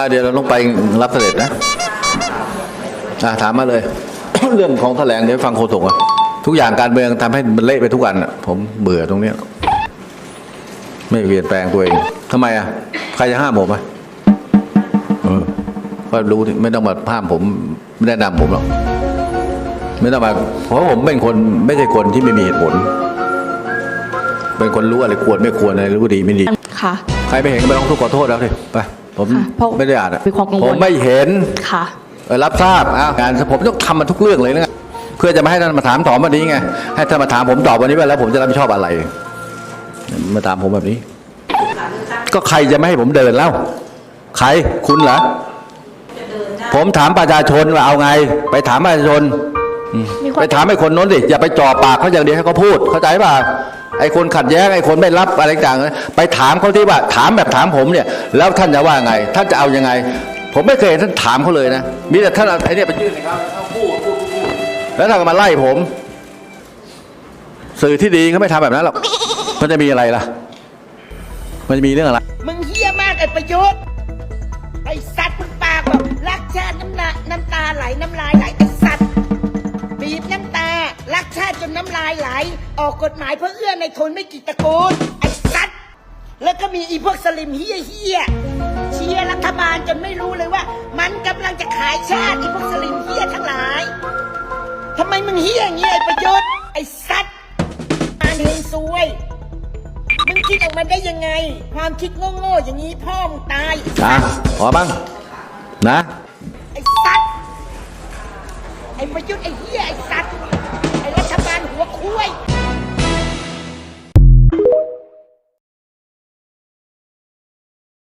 อ่าเดี๋ยวเราลงไปรับเสด็จนะอ่าถามมาเลย เรื่องของแถลงเดี๋ยวฟังโคศกอะทุกอย่างการเมืองทำให้มันเละไปทุกวันอะ ผมเบื่อตรงเนี้ย ไม่เปลี่ยนแปลงตัวเองทำไมอะ ใครจะห้ามผมอะเออก็รู้ที่ไม่ต้องมาห้ามผมไม่แนะนำผมหรอกไม่ต้องมาเพราะผมเป็นคนไม่ใช่คนที่ไม่มีเหตุผล เป็นคนรู้อะไรควรไม่ควรอะไรรู้ดีไม่ดีค่ะ ใครไม่เห็นก็ไม่ต้องทุกข์ขอโทษแล้วสิไป ผมค่ะเพราะไม่ได้อ่านอะมีความกังวล ผมไม่เห็นค่ะ เออรับทราบอ้าวงานผมต้องทำมันทุกเรื่องเลยนะเพื่อจะไม่ให้ท่านมาถามตอบวันนี้ไงให้ท่านมาถามผมตอบวันนี้ไปแล้ว ผมจะรับผิดชอบอะไร มาถามผมแบบนี้ ก็ใครจะไม่ให้ผมเดินเล่าใครคุณเหรอผมถามประชาชนว่าเอาไง ไปถามประชาชนอืมมีความ ไปถามไอ้คนโน้นดิอย่าไปจ่อปากเขาอย่างเดียวให้เขาพูด เข้าใจป่ะ ไอ้คนขัดแย้งไอ้คนไม่รับอะไรต่างๆไปถามเขาที่ว่าถามแบบถามผมเนี่ย แล้วท่านจะว่าไง ท่านจะเอายังไง ผมไม่เคยเห็นท่านถามเขาเลยนะมีแต่ท่านเอาไอ้เนี่ยไปยื่นให้เขาเขาพูดพูดพูดแล้วท่านก็มาไล่ผม สื่อที่ดีเขาไม่ทำแบบนั้นหรอกมันจะมีอะไรล่ะ มันจะมีเรื่องอะไรมึงเฮี้ยมากไอ้ประยุทธ์ไอ้สัตว์มึงปากแบบ รักชาติจนน้ำลายไหล ออกกฎหมายเพื่อเอื้อในคนไม่กี่ตระกูลไอ้สัตว์แล้วก็มีอีพวกสลิมเฮี้ยเฮี้ยเชียร์รัฐบาลจนไม่รู้เลยว่า มันกำลังจะขายชาติอีพวกสลิมเฮี้ยทั้งหลายทำไมมึงเฮี้ยอย่างเงี้ยไอ้ประยุทธ์ไอ้สัตว์อ่านเฮงซวยมึงคิดออกมาได้ยังไง ความคิดโง่ๆอย่างนี้พ่อมึงตายนะพอบ้างนะไอ้สัตว์ไอ้ประยุทธ์ไอ้เหี้ยไอ้สัตว์